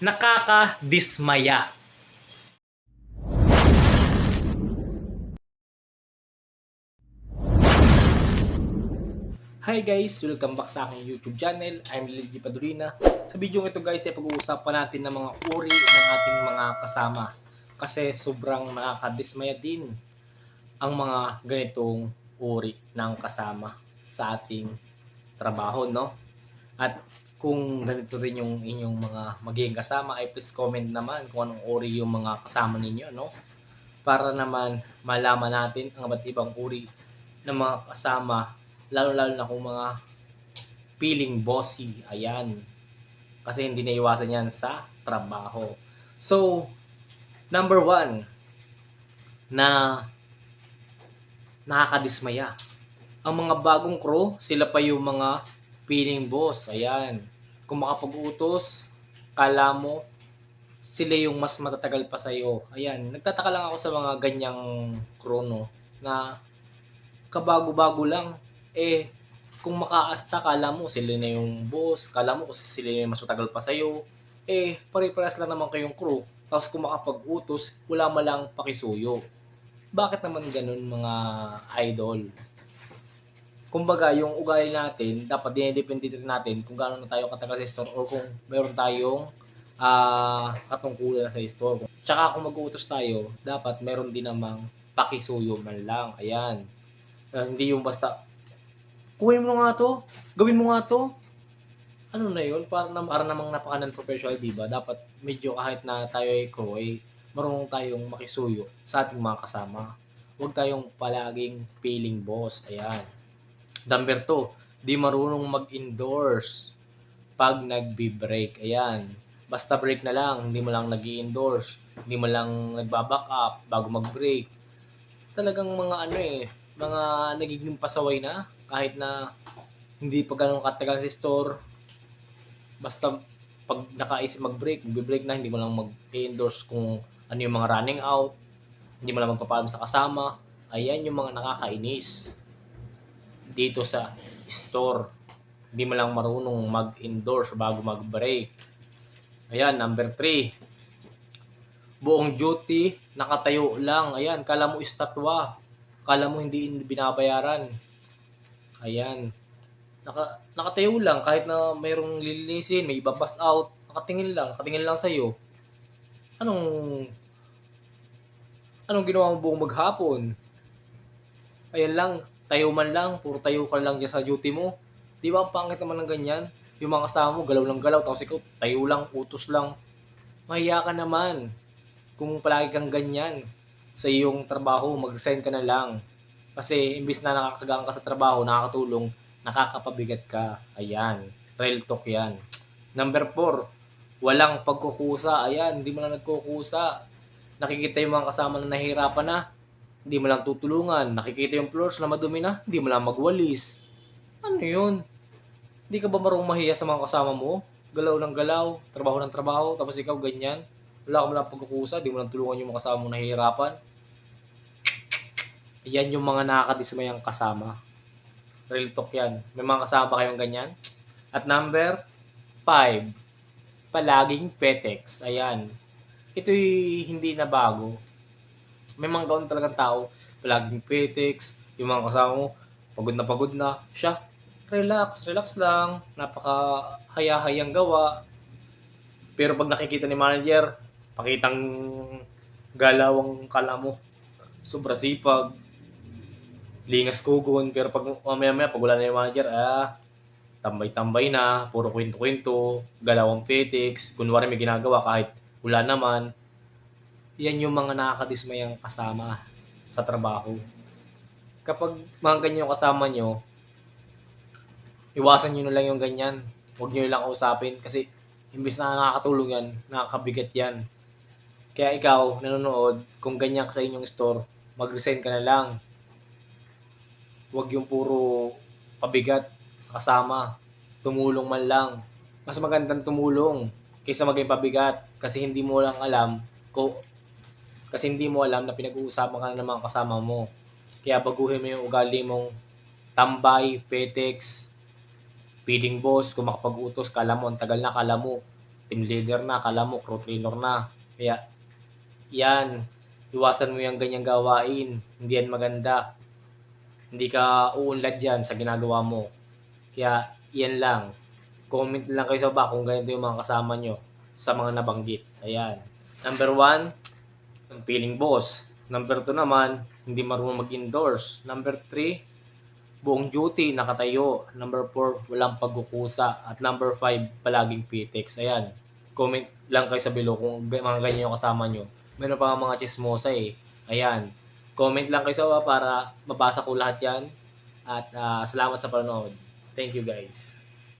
nakakadismaya. Hi guys! Welcome back sa aking YouTube channel. I'm Lily Padurina. Sa video ito guys ay pag-uusapan natin ng mga uri ng ating mga kasama. Kasi sobrang nakakadismaya din ang mga ganitong uri ng kasama sa ating trabaho, no? At kung ganito rin yung inyong mga magiging kasama, ay please comment naman kung anong uri yung mga kasama ninyo, no? Para naman malaman natin ang iba't ibang uri ng mga kasama, lalo-lalo na kung mga feeling bossy, ayan. Kasi hindi na iwasan yan sa trabaho. So, number one, na nakakadismaya. Ang mga bagong crew, sila pa yung mga feeling boss. Ayan. Kung makapag-utos, kala mo, sila yung mas matatagal pa sa'yo. Ayan. Nagtataka lang ako sa mga ganyang crew, no, na kabago-bago lang. Eh, kung makaasta, kala mo sila na yung boss, kala mo kasi sila yung mas matagal pa sa'yo. Eh, pare-parehas lang naman kayong crew. Tapos kung makapag-utos, wala malang pakisuyo. Bakit naman ganun mga idol? Kumbaga, yung ugali natin, dapat dinidepende rin natin kung gaano tayo katagal sa store or kung meron tayong ah katungkulan sa store. Tsaka kung mag-uutos tayo, dapat meron din namang pakisuyo man lang. Ayan. Ah, hindi yung basta, kuhin mo nga to, gawin mo nga to. Ano na yun? Para, na, para namang napaka non-professional, di ba? Dapat medyo kahit na tayo ay crew, ay marunong tayong makisuyo sa ating mga kasama. Huwag tayong palaging feeling boss. Ayan. Number two, di marunong mag-endorse pag nagbi-break. Ayan. Basta break na lang, hindi mo lang nag endorse hindi mo lang nagbaback up bago mag-break. Talagang mga ano eh, mga nagiging pasaway na kahit na hindi pa ganun katagal sa store. Basta pag nakaisip mag-break, mag-break na, hindi mo lang mag-endorse kung ano yung mga running out, hindi mo lang magpapaalam sa kasama. Ayan yung mga nakakainis dito sa store. Hindi mo lang marunong mag-endorse bago mag-break. Ayan, number 3. Buong duty, nakatayo lang. Ayan, kala mo estatwa. Kala mo hindi binabayaran. Ayan. Naka, nakatayo lang kahit na mayroong lilinisin, may ibabas out. Nakatingin lang, nakatingin lang sa'yo. Anong anong ginawa mo buong maghapon? Ayan lang, tayo man lang, puro tayo ka lang dyan sa duty mo. Di ba ang pangit naman ng ganyan? Yung mga kasama mo, galaw lang galaw, tapos ikaw, tayo lang, utos lang. Mahiya ka naman. Kung palagi kang ganyan sa iyong trabaho, mag-resign ka na lang. Kasi imbis na nakakagaan ka sa trabaho, nakakatulong, nakakapabigat ka. Ayan, real talk yan. Number 4, walang pagkukusa. Ayan, hindi mo na nagkukusa. Nakikita yung mga kasama na nahihirapan na, hindi mo lang tutulungan. Nakikita yung floors na madumi na, hindi mo lang magwalis. Ano yun? Hindi ka ba marunong mahiya sa mga kasama mo? Galaw ng galaw, trabaho ng trabaho, tapos ikaw ganyan. Wala ka mo pagkukusa, di mo lang tulungan yung mga kasama mong nahihirapan. Yan yung mga nakakadismayang kasama. Real talk yan. May mga kasama kayong ganyan? At number 5, palaging petex. Ayan. Ito'y hindi na bago. May mga gaon talagang tao, palaging petex, yung mga kasama mo, pagod na pagod na, siya, relax, relax lang, napaka haya-hayang gawa. Pero pag nakikita ni manager, pakitang galawang kala mo, sobra sipag, lingas kugon, pero pag mamaya-maya, pag wala na yung manager, ah, tambay-tambay na, puro kwento-kwento, galawang petics, kunwari may ginagawa kahit wala naman. Yan yung mga nakakadismayang kasama sa trabaho. Kapag mga ganyan yung kasama nyo, iwasan nyo na lang yung ganyan. Huwag nyo lang kausapin kasi imbis na nakakatulong yan, nakakabigat yan. Kaya ikaw, nanonood, kung ganyan ka sa inyong store, mag-resign ka na lang. Huwag yung puro pabigat sa kasama. Tumulong man lang. Mas magandang tumulong kaysa maging pabigat kasi hindi mo lang alam ko kasi hindi mo alam na pinag-uusapan ka na ng mga kasama mo. Kaya baguhin mo yung ugali mong tambay, petex, feeling boss, kung makapag-utos, kala mo, ang tagal na, kala mo, team leader na, kala mo crew trainer na. Kaya, yan, iwasan mo yung ganyang gawain. Hindi yan maganda. Hindi ka uunlad dyan sa ginagawa mo. Kaya, yan lang. Comment lang kayo sa baba kung ganito yung mga kasama nyo sa mga nabanggit. Ayan. Number one, ang feeling boss. Number two naman, hindi marunong mag-endorse. Number three, buong duty, nakatayo. Number 4, walang pagkukusa. At number 5, palaging PTEX. Ayan. Comment lang kayo sa below kung ga- mga ganyan yung kasama nyo. Meron pa mga chismosa eh. Ayan. Comment lang kayo sa baba para mabasa ko lahat yan. At ah, salamat sa panonood. Thank you guys.